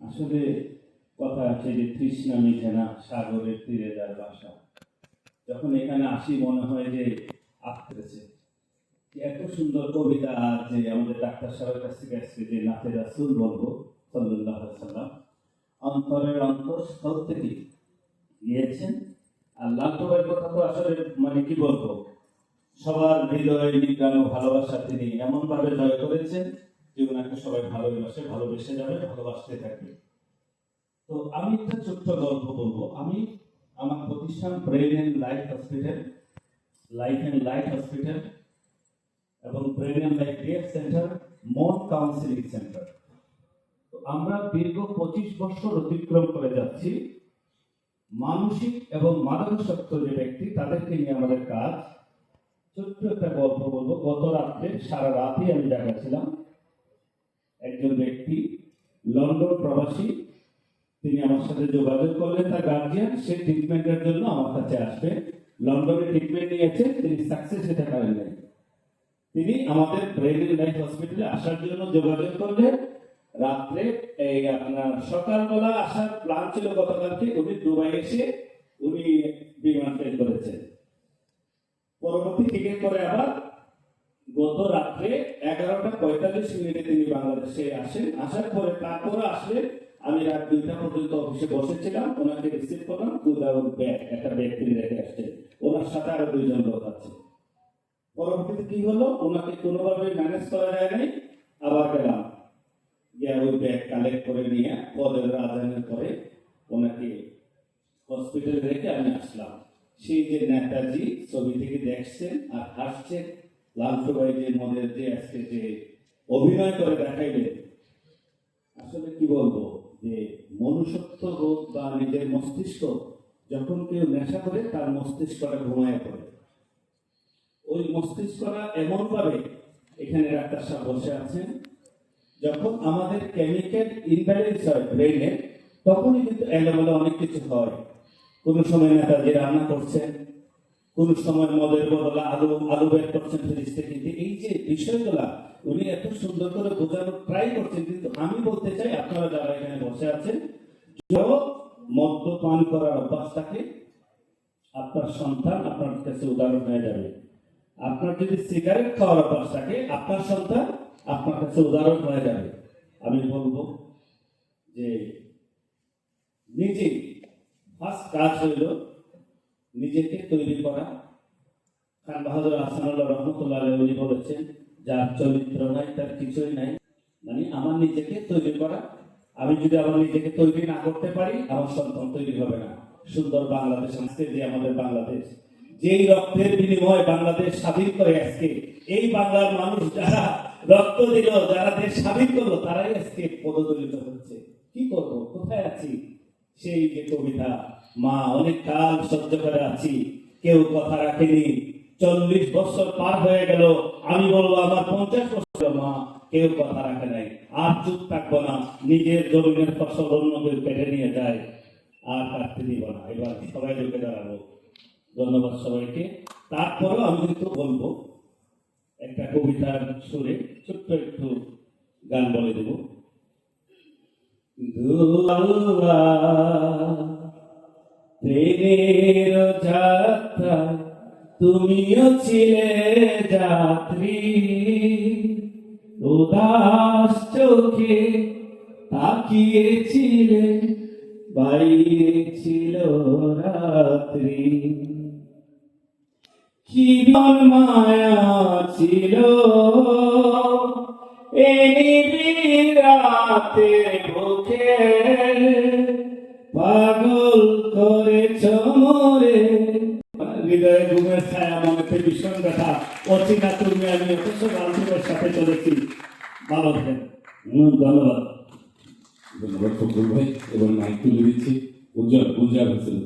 আসলে কথা আছে যে তৃষ্ণা মিঠে না, সাগরের তীরে যার বাসা। যখন এখানে আসি মনে হয় যে আটকেছে এত সুন্দর কবিতা যে আমাদের ডাক্তার সাহেবের কাছ থেকে আসছে যে নাথে রাসুল বলব সাল্লাহ সাল্লাম অন্তরের অন্তঃস্থল থেকে গিয়েছেন। আর লালটুবাইয়ের কথা তো আসলে মানে কি বলব? সবার হৃদয় বিজ্ঞান ও ভালোবাসা তিনি এমন ভাবে জয় করেছেন। যে ওনাকে সবাই ভালোবাসে, ভালোবেসে যাবে, ভালোবাসতে থাকবে। তো আমি একটা ছোট্ট গল্প বলব। আমি আমার প্রতিষ্ঠান brain and life hospital life and life hospital এবং brain and life care centre মন কাউন্সিলিং সেন্টার তো আমরা দীর্ঘ পঁচিশ বছর অতিক্রম করে যাচ্ছি। মানসিক এবং মাদকাসক্ত যে ব্যক্তি, তাদেরকে নিয়ে আমাদের কাজ। ছোট্ট একটা গল্প বলব। গত রাত্রে সারা রাতই আমি জায়গা ছিলাম একজন ব্যক্তি লন্ডন প্রবাসী, তিনি আমার সাথে যোগাযোগ করলেন, তার গার্জিয়ান সে ট্রিটমেন্টের জন্য আমার কাছে আসবে। লন্ডনে ট্রিটমেন্ট নিয়েছে, তিনি সাকসেস হতে পারেন তিনি আমাদের ব্রেন লাইফ হসপিটালে আসার জন্য যোগাযোগ করলেন। রাত্রে এই আপনার সকালবেলা আসার প্ল্যান ছিল গতকালকে, উনি দুবাই এসে উনি বিমান ট্রেন করেছেন। পরবর্তী টিকিট করে আবার গত রাত্রে এগারোটা পঁয়তাল্লিশ মিনিটে তিনি বাংলাদেশে আসেন। আসার পরে তারপরে আসলে আমি রাত দুইটা পর্যন্ত অফিসে বসেছিলাম, ওনাকে রিসিভ করলাম উইদাউট ব্যাগ একটা ব্যাগ তিনি রেখে আসছেন। ওনার সাথে আরও দুইজন লোক আছে। পরবর্তীতে কি হলো? ওনাকে কোনোভাবে ম্যানেজ করা যায় নাই। আবার গেলাম। গিয়ে ওই ব্যাগ কালেক্ট করে নিয়ে পদের আজানের পরে ওনাকে হসপিটালে রেখে আমি আসলাম। সেই যে নেতাজি ছবি থেকে দেখছেন আর হাসছেন। লালটু ভাই যে মদের যে আজকে যে অভিনয় করে দেখাইলেন আসলে কি বলব? যে মনুষ্যত্ব রোগ বা নিজের মস্তিষ্ক যখন কেউ নেশা করে, তার মস্তিষ্কটা ঘুমায় পড়ে। ওই মস্তিষ্কটা এমন ভাবে এখানে ডাক্তার সাহেব বসে আছেন, যখন আমাদের কেমিক্যাল ইনব্যালেন্স হয় ব্রেনে তখনই কিন্তু এলোমেলো অনেক কিছু হয়। কোনো সময় নেতাজি রান্না করছেন কোন সময় মদের বদলে, আলু আলু বের করছেন ফ্রিজ কিন্তু এই যে বিষয়গুলা, উনি এত সুন্দর করে বোঝানোর ট্রাই করছেন, কিন্তু আমি বলতে চাই, আপনারা যারা এখানে বসে আছেন মদ্যপান করার অভ্যাস থাকে আপনার সন্তান আপনার কাছে উদাহরণ হয়ে যাবে। আপনার যদি সিগারেট খাওয়ার অভ্যাস থাকে, আপনার সন্তান আপনার কাছে উদাহরণ হয়ে যাবে। আমি বলব যে নিজে ফার্স্ট কাজ হইল নিজেকে তৈরি করা। খান বাহাদুর আসানুল্লাহ রহমতুল্লাহ উনি বলেছেন, যার চরিত্র নাই, তার কিছুই নাই। মানে আমার নিজেকে তৈরি করা। আমি যদি আমার নিজেকে তৈরি না করতে পারি, আমার সন্তান তৈরি হবে না। সুন্দর বাংলাদেশ, আজকে যে আমাদের বাংলাদেশ। যেই রক্তের বিনিময়ে বাংলাদেশ স্বাধীন করে আজকে, এই বাংলার মানুষ যারা রক্ত দিল, যারা দেশ স্বাধীন করল, তারাই আজকে পদদলিত হচ্ছে। কি করব? কোথায় আছি? সেই যে কবিতা মা, অনেক কাল সহ্য করে আছি। কেউ কথা রাখেনি। চল্লিশ বছর পার হয়ে গেল। আমি বলব, আমার পঞ্চাশ বছর, মা। কেউ কথা রাখে নাই। আর চুপ থাকব না। নিজের জমিনের ফসল অন্য কেউ কেটে নিয়ে যায়। আর কাটতে দিব না। এবার সবাই ঢুকে দাঁড়াবো। ধন্যবাদ সবাইকে। তারপরেও আমি কিন্তু বলব, একটা কবিতার সুরে ছোট্ট একটু গান বলে দেব। দুয়াল্লাহ ট্রেনের যাত্রা, তুমিও ছিলে যাত্রী। উদাস চোখে তাকিয়েছিলে, বাইরে ছিল রাত্রি। জীবন মায়া ছিল রাতে বুকে। পাগল ঘুমের ছায়া মনেতে ভীষণ ব্যথা অচিনা তুমি আমি অথচ বান্ধবের সাথে চলেছি। ভালো থাকেন। ধন্যবাদ। এবং মাইক তুলে দিচ্ছি। উজ্জ্বল উজ্জ্বল হোসেন